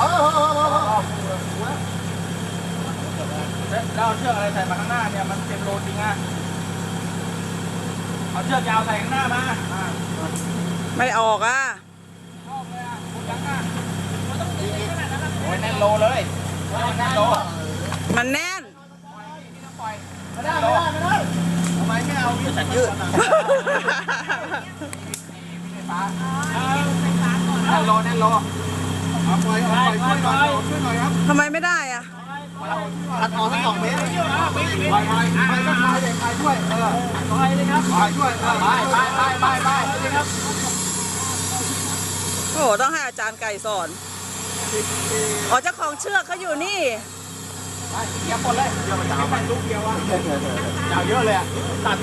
เอาเชือกอะไรใส่มาข้างหน้าเนี่ยมันเต็มโลจริงอะเอาเชือกยาวใส่ข้างหน้ามาอ่าไม่ออกอะชอบเลยอะคุณยังอะมันต้องตีขนาดนั้นโอ้ยแน่นโลเลยแน่นโลมันแน่นไม่ได้ไม่ได้ไม่ได้ทำไมไม่เอาวิ่งยืดแน่นโลแน่นโล ปล่อยเอาปล่อยช่วยหน่อยช่วยหน่อยครับทำไมไม่ได้อะตัดออกสักสองเมตรไปไปไปก็พายเด็กพายช่วยเออไปเลยครับพายช่วยเออไปไปไปไปไปเลยครับโอ้โหต้องให้อาจารย์ไก่สอนอ๋อเจ้าของเชือกเขาอยู่นี่ไปเกี่ยวหมดเลยเกี่ยวมันไปลูกเดียวอะยาวเยอะเลยอะตัด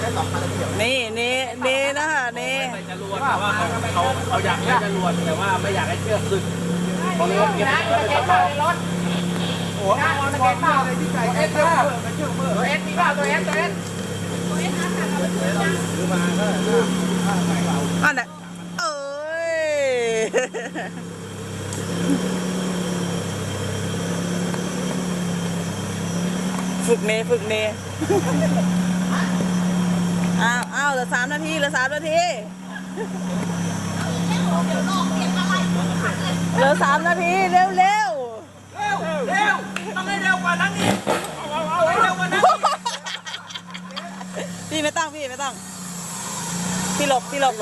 ได้สองพันเดียวนี่นี่นี่นะคะนี่ใส่จรวดแต่ว่าเขาเขาเขาอยากได้จรวดแต่ว่าไม่อยากให้เชือกสึก เขาเลยเก็บเก็บรถโอ้โหมันเก็บมาเลยที่ไก่เอสเอสตัวเอสมีเปล่าตัวเอสตัวเอสอันน่ะเอ้ยฝึกเนฝึกเนอ้าวอ้าวเหลือสามนาทีเหลือสามนาที เหลือสามนาที เร็วเร็วเร็วเร็วต้องให้เร็วกว่านั้นนี่เอาเอาเอาให้เร็วกว่านั้นพี่ไม่ต้องพี่ไม่ต้องพี่หลบพี่หลบ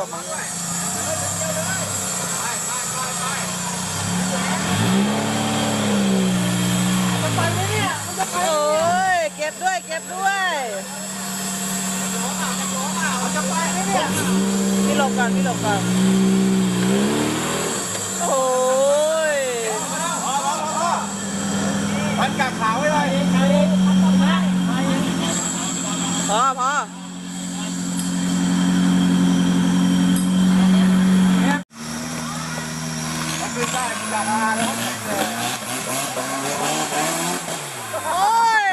โอ้ยเก็บด้วยเก็บด้วยพี่หลบก่อนพี่หลบก่อนโอ้ย พันกากขาวไว้เลย พอพอโอ้ย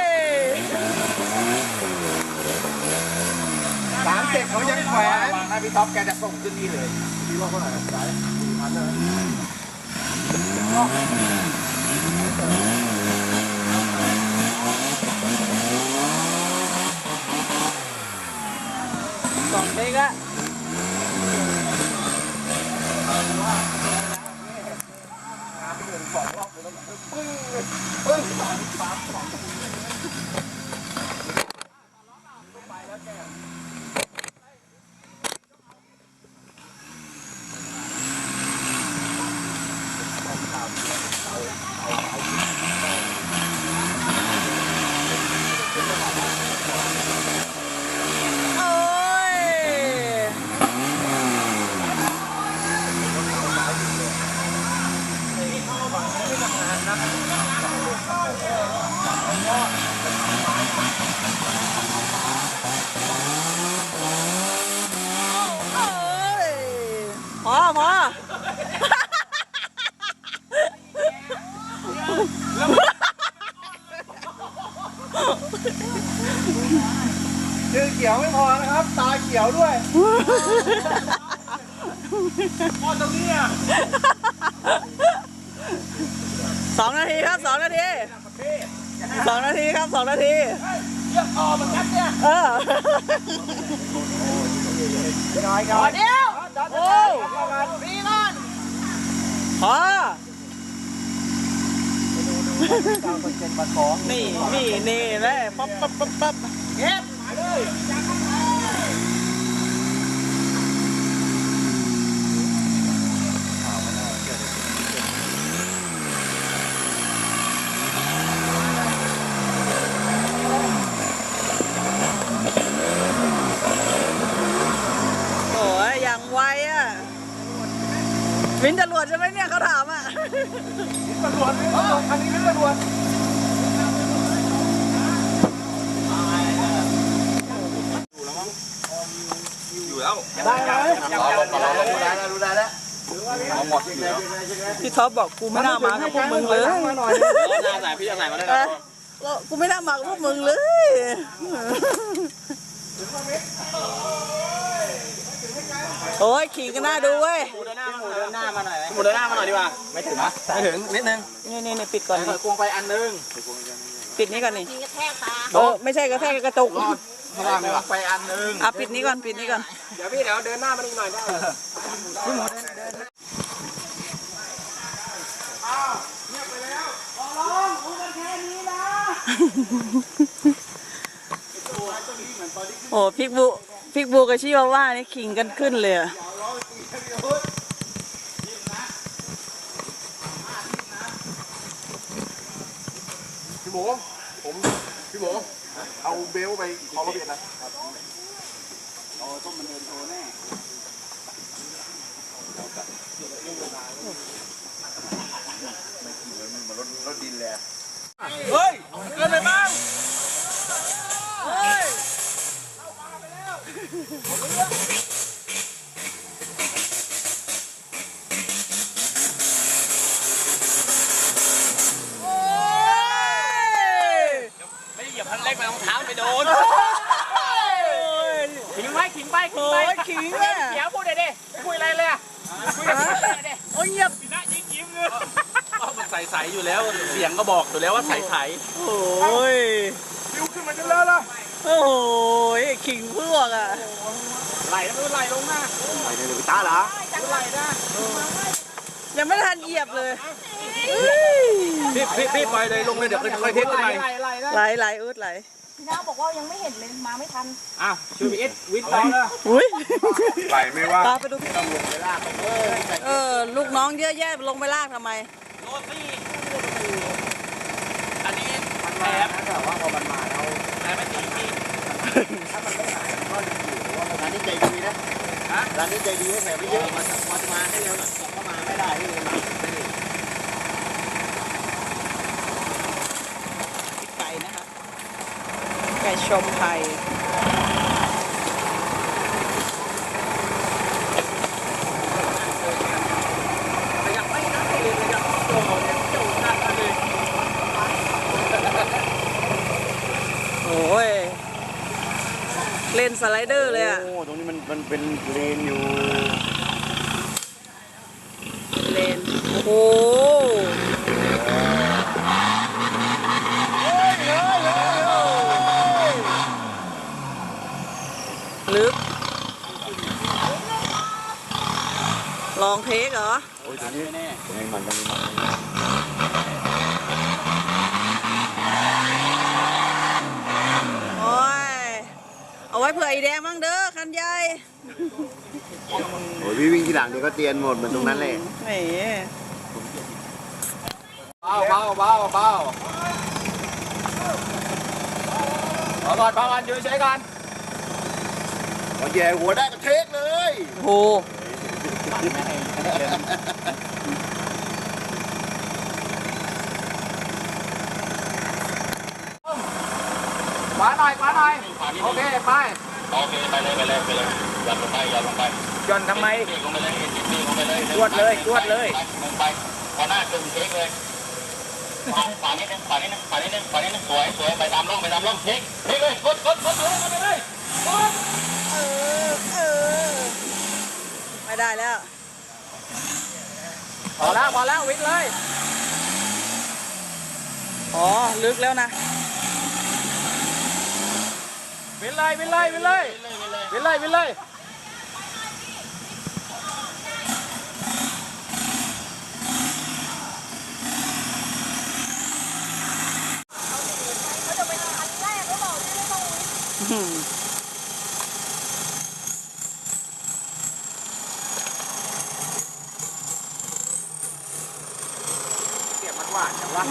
สามเจ็ดเขายังแขวนระวังนะพี่ท็อปแกจะส่งขึ้นนี่เลยดีว่าเท่าไหร่สายสี่พันเลย สองเด็กอะโอ้ย โอ้ยพอพอ ชื่อเขียวไม่พอนะครับ ตา เขียวด้วยพอตรงนี้อะสองนาทีครับสองนาทีสองนาทีครับสองนาทีเยอะคอเหมือนกันเนี่ยเออน้อยน้พออยเดียวโอ้ปีก่อนพอเก้าเปอร์เซ็นต์มาของนี่นี่นี่แม่ปั๊บปั๊บปั๊บปั๊บเก็บไปเลย โอ้ยอย่างไวอะ วินจรวดใช่ไหมเนี่ยเขาถามอะตำรวจนี่ตำรวจคันนี้นี่ตำรวจอยู่แล้วได้ไหมยังยังยังรู้ได้แล้วรู้ได้แล้วเอาหมดอยู่แล้วพี่ท็อปบอกกูไม่น่ามากับพวกมึงเลยมาหน่อยหน้าใส่พี่จะใส่มาได้เอแล้อวก็กูไม่น่ามากับพวกมึงเลยโอ้ยขี่กันหน้าดูเว้ยห น้าหน้ามาหน่อยหมุนเดินหน้ามาหน่อยดีกว่า ไม่ถึงนะไม่ถึงนิดนึงนี่นี่นี่ปิดก่อนเปิดกวงไปอันนึงปิดนี้ก่อนนี่กระแทกตาเออไม่ใช่กระแทกกระตุกข้างล่างดีกว่าไปอันนึงอะปิดนี้ก่อนปิดนี้ก่อน เดี๋ยวพี่เดี๋ยวเดินหน้ามาอีกหน่อยได้พี่หมูเดินเดินโอ้พิกบูพิกบูกับชิวาว่านี่ขิงกันขึ้นเลยอะ พี่หมูผมพี่หมูเอาเบลไปขอระเบียดนะเฮ้ยเกินไปบ้างไม่เหยียบคันเร่งไปรองเท้าไปโดนขิงไปขิง ไปขิงโอ้ไปยเดี๋ยวพูดเลยดิไม่คุยอะไรเลยคุยกับพี่เลยดิโอ้เงียบพี่นะยิ้มยิ้มเลยมันใสๆอยู่แล้วเสียงก็บอกอยู่แล้วว่าใสๆโอ้ยฟิวขึ้นมาจนแล้วล่ะโอ้ยขิงพวกอะไหลแล้วไม่ไหลลงมาไปเลยตาเหรอไหลนะยังไม่ทันเหยียบเลยพี่พี่พี่ไปเลยลงเลยเดี๋ยวค่อยเทสกันใหม่ไหลไหลไหลอืดไหล พี่น้าบอกว่ายังไม่เห็นเลยมาไม่ทัน อ้าวชูบีเอสวิทย์ต่อเลยอุ้ยไหลไม่ว่าตาไปดูพี่เออ ลูกน้องเยอะแยะลงไปลากทำไมโรซี่อันนี้แถมแต่ว่าพอมันมาแล้วแต่ไม่ตีปีร้านนี้ใจดีนะร้านนี้ใจดีให้แถมไม่เยอะมามามาให้เร็วหน่อยเข้ามาไม่ได้ที่เลยมา ไก่นะคะ ไก่ ชมไทยขยับไม่ได้เลยขยับโอ้โหเนี่ยโจหน้าเลยโอ้ย เล่นสไลเดอร์เลยอะ โอ้ ตรงนี้มันมันเป็นเลนอยู่ เลน โอ้โห ลึก ลองเทคเหรอ โอ้ยตรงนี้ตรงนี้มันตรงนี้มัน โอ้ย เอาไว้เผื่อไอแดงมั่งเด้อ คันใหญ่ โอ้ยพี่วิ่งที่หลังเดี๋ยวก็เตียนหมดเหมือนตรงนั้นแหละแหมเบาเบาเบาเบาเอาก่อนเบาก่อนอยู่เฉยๆก่อนพอแย่หัวได้ก็เทคเลยโหขวาหน่อยขวาหน่อย โอเค ไป โอเค ไปเลย ไปเลย ไปเลย ย่อนลงไปย่อนลงไปย่อนทำไมลงไปเลยนี่ลงไปเลยจวดเลยจวดเลยลงไปพอหน้าตึงเช็คเลยขวานิดนึงขวานิดนึงขวานิดนึงขวานิดนึงสวยสวยไปตามร่องไปตามร่องเช็คเช็คเลยกดกดกดเลยกดไปเลยเออเออไม่ได้แล้วพอแล้วพอแล้ววิ่งเลยอ๋อลึกแล้วนะวิ่งเลยวิ่งเลยวิ่งเลยวิ่งเลยวิ่งเลยเสียงมันหวานจังวะ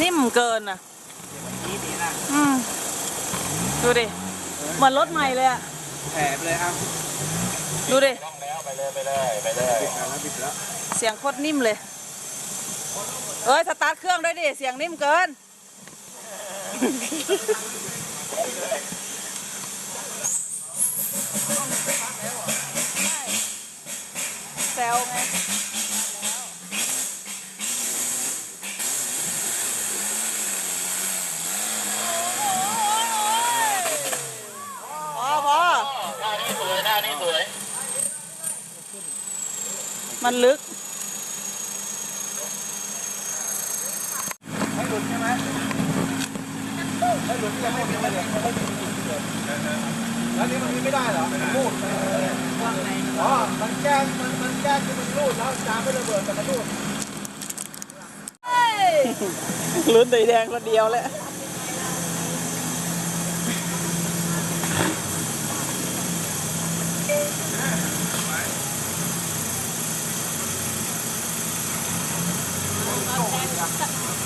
นิ่ม เกินอะนี่ดีนะอืมดูดิเหมือนรถใหม่เลยอะแถบเลยครับดูดิร่องแล้วไปเลยไปเลยไปเลยเสียงโคตรนิ่มเลย เอ้ยสตาร์ทเครื่องด้วยดิเสียงนิ่มเกิน แซวไงพอพอ หน้านี้สวยหน้านี้ส มันลึกให้หลุดใช่ไหมให้หลุดยังไม่เห็นเลยเนี่ยแล้วนี่มันมีไม่ได้เหรอรูดว่าไงอ๋อ มันแก้มันมันแก้คือมันรูดแล้วจานไม่ระเบิดแต่มันรูดลุ้นสีแดงคนเดียวเลย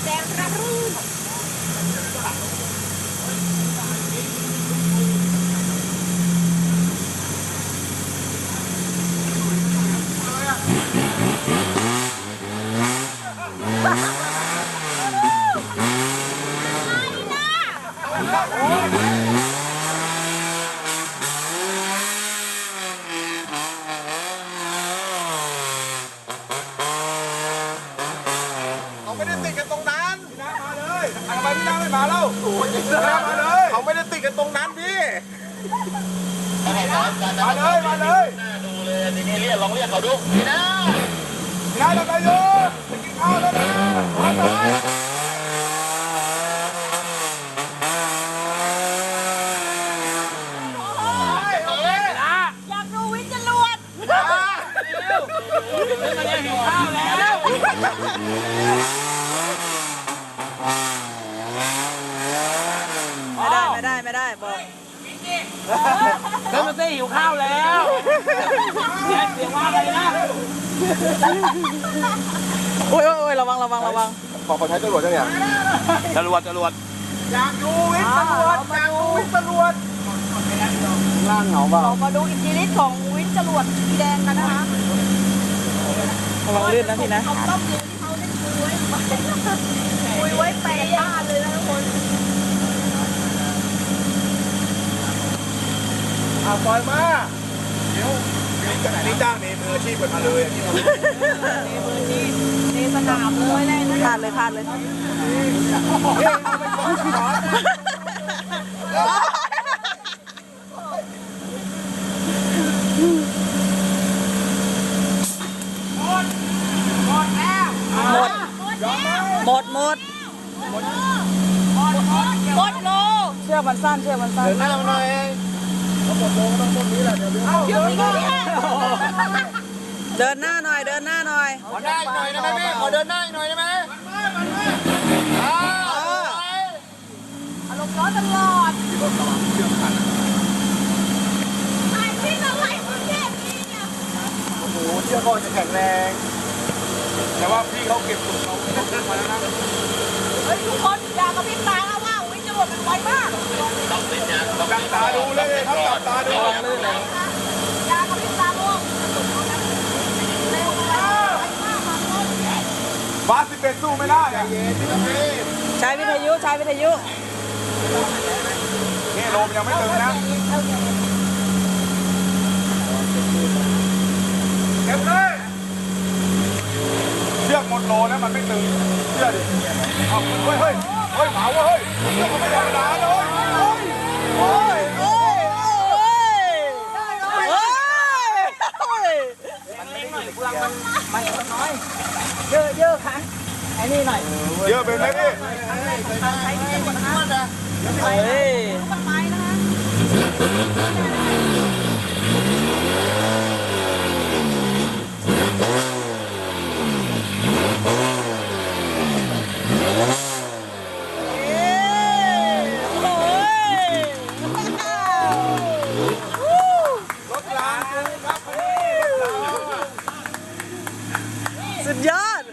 แดงระรื่น เขาไม่ได้ติดกันตรงนั้นพี่น้ามาเลยทำไมพี่น้าไม่มาเล่าโอ้ยพี่น้ามาเลยเขาไม่ได้ติดกันตรงนั้นพี่ มาเลยมาเลย หน้าดูเลยทีนี้เรียกลองเรียกเขาดูนี่นะ พี่น้าทำอะไรอยู่ไปกินข้าวแล้วนะมาหน่อยเอาเลย อยากดูวินจรวด ไม่ได้ไม่ได้ไม่ได้บอก แล้วมันจะหิวข้าวแล้วเนี่ยเสียงว่าอะไรนะ โอ้ยโอ้ยโอ้ยระวังระวังระวังบอกขอใช้ตำรวจยังไงจรวดจรวดอยากดูวิทย์ตำรวจอยากดูวิทย์ตำรวจล่างเหงาเปล่าเรามาดูอิทธิฤทธิ์ของวินจรวดสีแดงกันนะคะระวังลื่นนะพี่นะเอาต้มเดียวที่เขาได้คุยไว้คุยไว้แปดบ้านเลยนะทุกคนอ่าปล่อยมาเดี๋ยวนี่จ้างเน มืออาชีพกันมาเลยที่เราในสนามเลยแน่นะขาดเลยขาดเลยหมดหมดหมดหมดโลเชือกมันสั้นเชือกมันสั้นเดินหน้ามาหน่อยเขาหมดโลก็ต้องต้นนี้แหละเดี๋ยวเดี๋ยวเดี๋ยวนี้เนี่ย เดินหน้าหน่อย เดินหน้าหน่อยขอได้หน่อยได้ไหมพี่ขอเดินหน้าหน่อยได้ไหมอารมณ์ร้อนตลอดไอ้ที่อะไรคุณแค่นี้เนี่ยโอ้โหเชือกเขาจะแข็งแรง แต่ว่าพี่เขาเก็บตุกเขามาแล้วนะเฮ้ยทุกคนอย่ากระพริบตานะว่าวินจรวดมันไวมากต้องติดยาต้องจับตาดูเลยครับจับตาดูอย่ากระพริบตาลูกเร็วมากไวมากครับลูก ฟ้าสิบเอ็ดสู้ไม่ได้อะใช้วิทยุใช้วิทยุนี่ลมยังไม่ตึงนะเก็บเลยเชือกหมดโลนะมันไม่ตึงเชื่อดิเอาเฮ้ยเฮ้ยเฮ้ยเผาเว้ยเชือกมันไม่ธรรมดาเลยเฮ้ยเฮ้ยโอ้ยโอ้ยโอ้ยโอ้ยเยอะเยอะค่ะไอ้นี่หน่อยเยอะเป็นไหมพี่ใช้ที่คนนะคะเฮ้ยต้นไม้นะคะ รถรางคือครับพี่ สุดยอด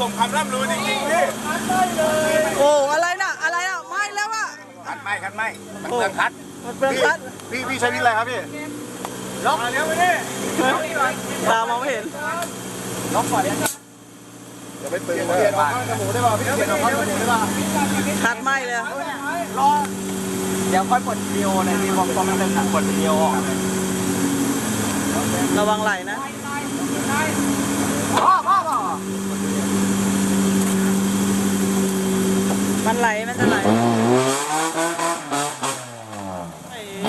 ส่งคำร่ำลือจริงๆพี่ โอ้ อะไรน่ะ อะไรน่ะ ไม่แล้วอะ คัดไม่คัดไม่มันเปลืองคัด มันเปลืองคัด พี่พี่ ใช้วิธีอะไรครับพี่ ล็อกเลี้ยวไปดิตามองไม่เห็น ล็อกก่อนอย่าไปตึงเลยเปลี่ยนออกข้างจมูกได้ป่ะพี่เปลี่ยนออกข้างจมูกได้ป่ะคัดไม่เลยเดี๋ยวค่อยกดวิดีโอในมีบอกตอนมันเป็นกดวิดีโอออกระวังไหลนะพ่อพ่อพ่อมันไหล มันจะไหล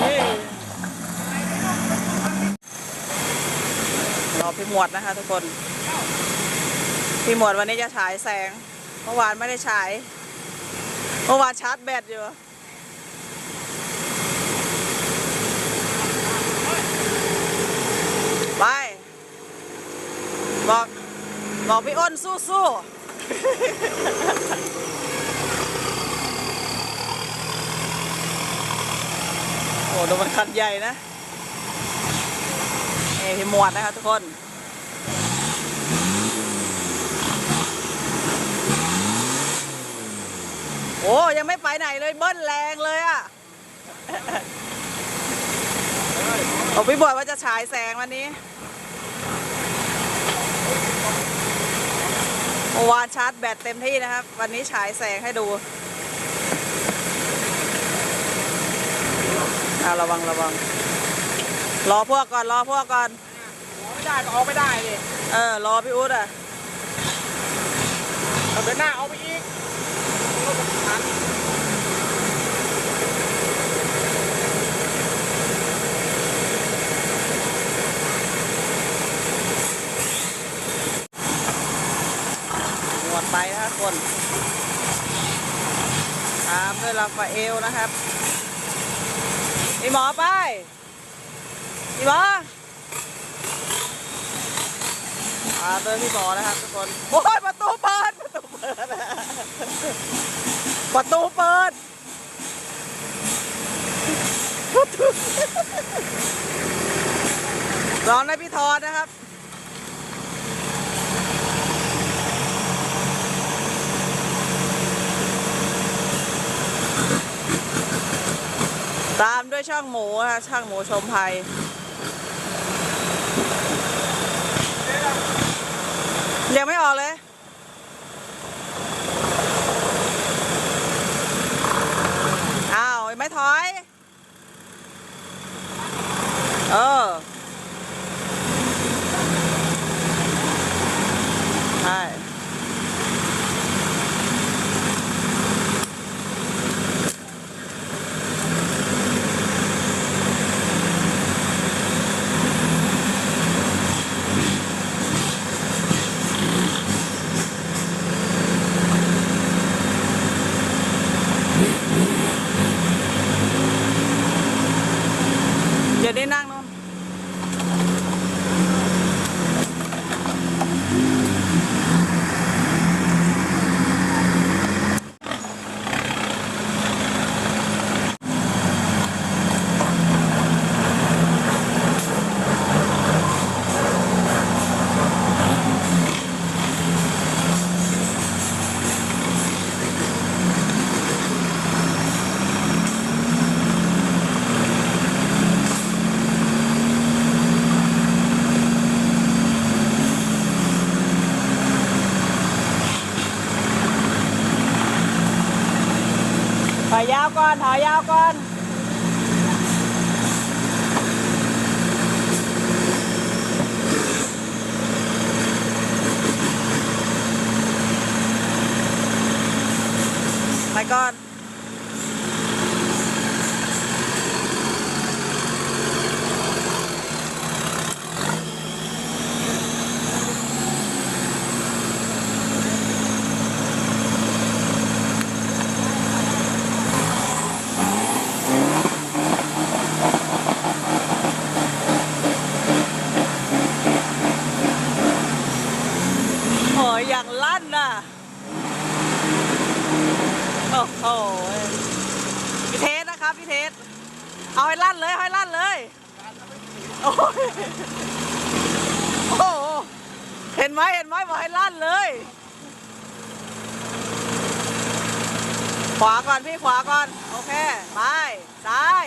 เอ้ย พี่หมวดนะคะ ทุกคนพี่หมวดวันนี้จะฉายแสง เมื่อวานไม่ได้ฉาย เมื่อวานชาร์จแบตอยู่ไปบอกบอกพี่อ้นสู้สู้โอ้ดูมันคันใหญ่นะเอ้พี่หมวดนะคะทุกคน โอ้ยังไม่ไปไหนเลยเบิ้ลแรงเลยอะโอ้พี่บอยว่าจะฉายแสงวันนี้เมื่อวานชาร์จแบตเต็มที่นะครับ วันนี้ฉายแสงให้ดูอ่าระวังระวัง รอพวกก่อน รอพวกก่อนไม่ได้ก็ออกไม่ได้ดิเออ รอพี่อุ๊ดอะเอาเดินหน้าเอาไปอีกรถมั นทันหมดไปนะครับคนตามด้วยลาฟาเอลนะครับพี่หมอไปพี่หมอตามด้วยพี่หมอนะครับทุกคน โอ้ยประตูเปิดประตูเปิด ประตูเปิดประตูรอนให้พี่ทอนนะครับตามด้วยช่างหมูนะช่างหมูชมภัยเรียังไม่ออกเลย อ้าวยังไม่ถอย เออ ใช่ เดี๋ยวได้นั่งนู่นถอยยาวก่อน ถอยยาวก่อน ไปก่อน โอ้ยอย่างลั่นน่ะ โอ้โหพี่เทสนะครับพี่เทส เอาให้ลั่นเลยเอาให้ลั่นเลย โอ้ยโอ้โหเห็นไหมเห็นไหมบอกให้ลั่นเลย ขวาก่อนพี่ขวาก่อน โอเค ไป ซ้าย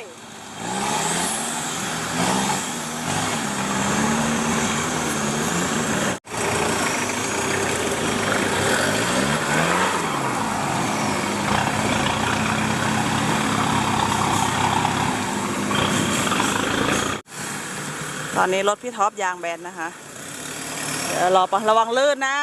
ตอนนี้รถพี่ท็อปยางแบนนะคะ เดี๋ยวรอปะระวังลื่นนะ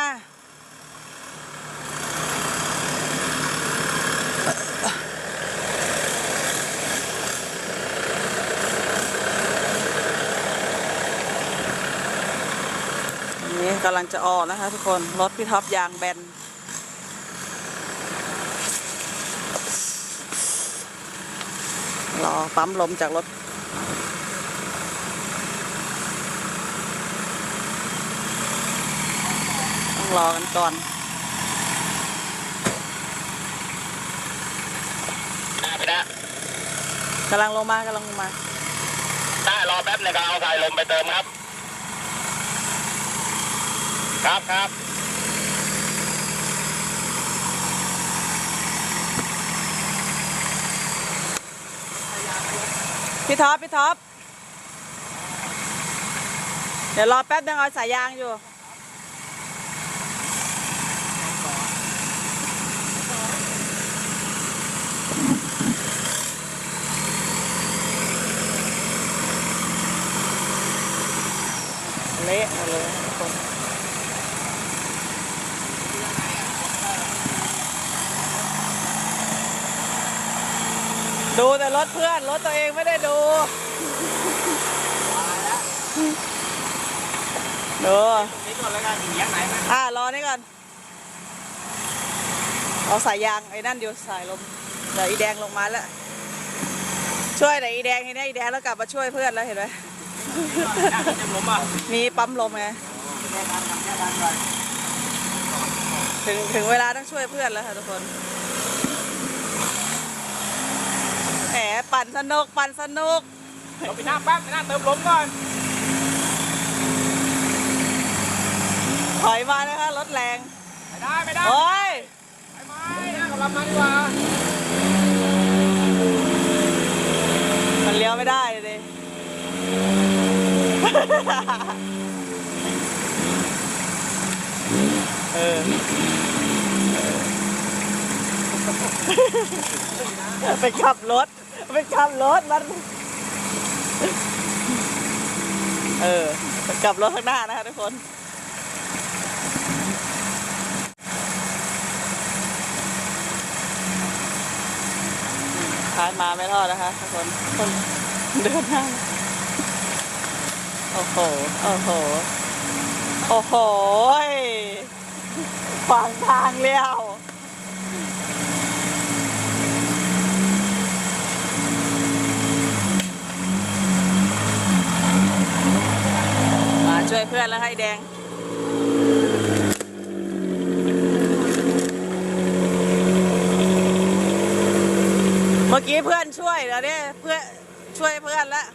กำลังจะออกนะคะทุกคน รถพี่ท็อปยางแบนรอปั๊มลมจากรถต้องรอกันก่อนได้ไปนะกำลังลงมากำลังลงมาได้รอแป๊บหนึงครับเอาสายลมไปเติมครับ ครับครับพี่ท็อปพี่ท็อปเดี๋ยวรอแป๊บนึงเอาสายยางอยู่เละหมดเลยทุกคน ดูแต่รถเพื่อนรถตัวเองไม่ได้ดูดูนี่ก่อนแล้วกันเลี้ยงไหนไหมอ่ารอนี่ก่อนเอาสายยางไอ้นั่นอยู่สายลมเดี๋ยวอีแดงลงมาแล้วช่วยแต่อีแดงทีนี้อีแดงแล้วกลับมาช่วยเพื่อนแล้วเห็นไหมย่างเต็มลมอะมีปั๊มลมไงถึงถึงเวลาต้องช่วยเพื่อนแล้วค่ะทุกคน แหมปั่นสนุกปั่นสนุกเราไปหน้าแป๊บไปหน้าเติมลมก่อน ถอยมานะคะรถแรง ไม่ได้ไม่ได้โอ้ยไปไหมหน้ากับลำมาดีกว่ามันเลี้ยวไม่ได้เลยเออไปขับรถ ไปขับรถมัน เออไปกลับรถข้างหน้านะคะทุกคน ท้ายมาไม่รอดนะคะทุกคน คนเดินหน้าโอ้โห โอ้โห โอ้โหยขวางทางเลี้ยว ช่วยเพื่อนแล้วให้แดงเมื่อกี้เพื่อนช่วยแล้วเนี่ยเพื่อนช่วยเพื่อนแล้ว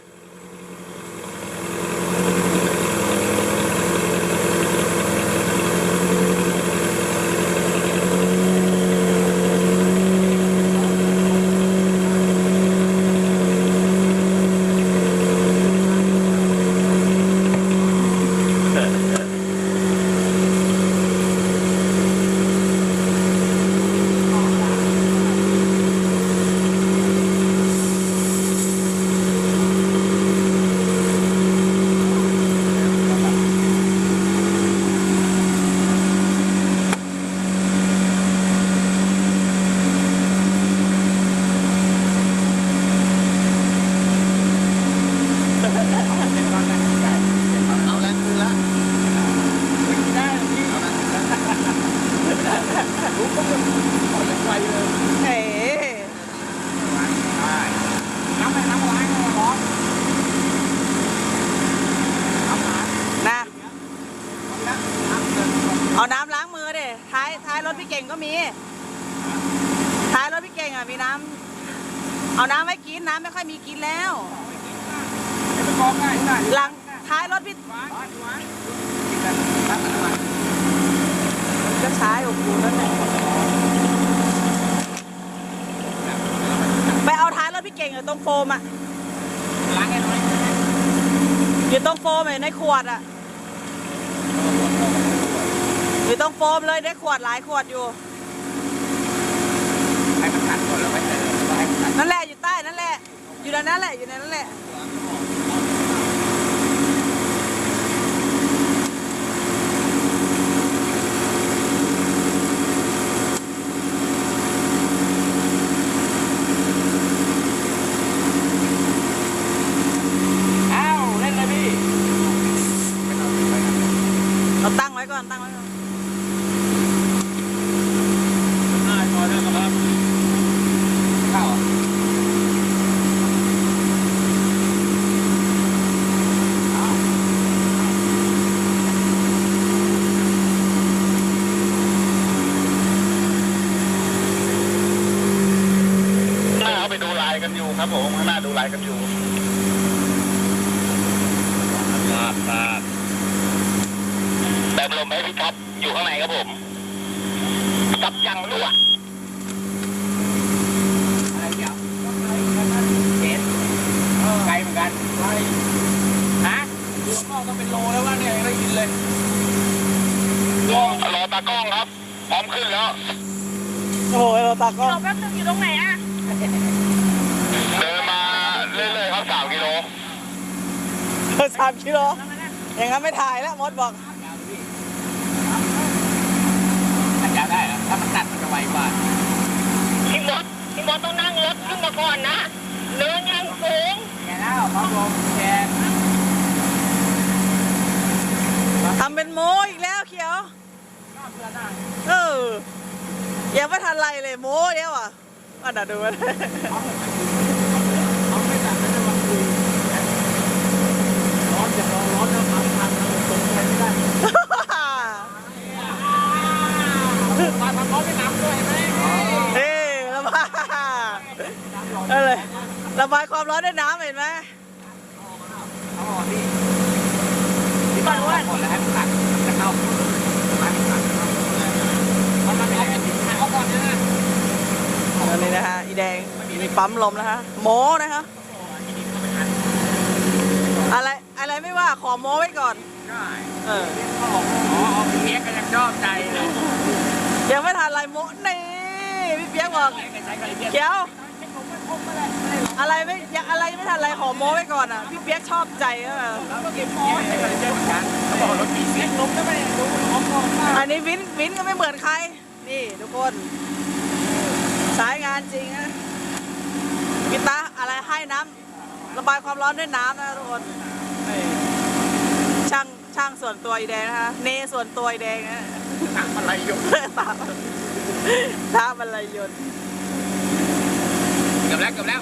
เอาแรงคืนละ ได้พี่รู้ก็จะขอยังไวเลย เอ๋ น้ำไปน้ำล้างน้ำร้อนน้ำล้าง นะ น้ำเดิน เอาน้ำล้างมือดิท้ายท้ายรถพี่เก่งก็มี ท้ายรถพี่เก่งอะมีน้ำเอาน้ำไว้กินน้ำไม่ค่อยมีกินแล้ว จะไปกองง่ายได้ หลังท้ายรถพี่ หวานหวาน ก็ใช้โอ้โหนั่นแหละไปเอาท้ายรถพี่เก่งอยู่ตรงโฟมอะ ล้างไงน้อย อยู่ตรงโฟมอยู่ในข วดอะอยู่ตรงโฟมเลยได้ขวดหลายขวดอยู่ ให้มันขัดก่อนแล้วไปเติมให้มันขัดนั่นแหละอยู่ใต้นั่นแหละ อยู่ในนั้นแหละอยู่ในนั้นแหละ ท็อปยังรั่วอะไรเดี๋ยวเห็นไกลเหมือนกันไกลฮะดูข้างนอกก็เป็นโลแล้วว่าเนี่ยยังได้ยินเลยรอรอตากล้องครับ พร้อมขึ้นแล้ว โอ้โหเราตากล้องเราแป๊บนึงอยู่ตรงไหนอะเดินมาเรื่อยๆครับสามกิโลสามกิโลอย่างนั้นไม่ถ่ายแล้วมดบอก ตัดยาวได้เหรอถ้า มันตัดมันจะไวกว่าพี่มดพี่มดต้องนั่งรถขึ้นมาก่อนนะเนินยังสูงแกแล้วพร้อมลงแกทำเป็นโมอีกแล้วเขียวเออยังไม่ทันไรเลยโมเดียวอะอะเดี๋ยวดูมัน เอาไม่ตัดแล้วจะมาคุยร้อนจะร้อนร้อนแล้วทำทำแล้วตรงไปไม่ได้มาทำร้อนไม่น้ำด้วยไหม เฮ้ยระบายเออเลยระบายความร้อนด้วยน้ำเห็นไหม เอาออกดิที่บ้านว่าก่อนแล้วให้มันตัดจะเข้ามันตัดมันมันไม่ได้ติดเอาก่อนนะ อันนี้นะฮะอีแดง มีปั๊มลมนะฮะโมนะคะอะไรอะไรไม่ว่าขอโมไว้ก่อนใช่เอออ๋อพี่เพียกก็ยังชอบใจเลยยังไม่ทันไรโมนี่พี่เปียกบอกเพียกก็ใช้ยวอะไรไม่ยังอะไรไม่ทันไรขอโมไว้ก่อนอะพี่เปียกชอบใจอะแล้วก็เก็บเพียกใช้กรเทียมเหมือนกันเขาบอกรถมีเสียงลมก็ไม่ได้ดูล้อมล้อมมากอันนี้วินวินก็ไม่เหมือนใครนี่ทุกคนใช้งานจริงนะ พิตาอะไรให้น้ำระบายความร้อนด้วยน้ำนะทุกคนนี่ช่างช่างส่วนตัวอีแดงนะคะเนส่วนตัวอีแดงนะตักอะไรอยู่ตามตามอะไรยนต์เกือบแล้วเกือบแล้ว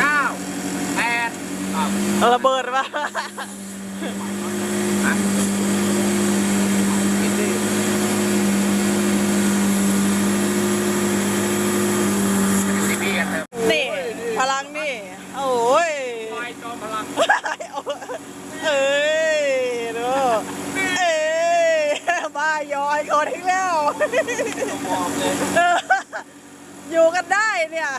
เก้าแปดอ้าวเอาระเบิดมา กินดิอยู่ที่พี่กันเถอะ นี่พลังนี่ โอ้ย ไฟจอมพลัง เอ้ยดูเอ้ยบ้าย้อยคนอีกแล้วบอกเลย เอออยู่กันได้เนี่ย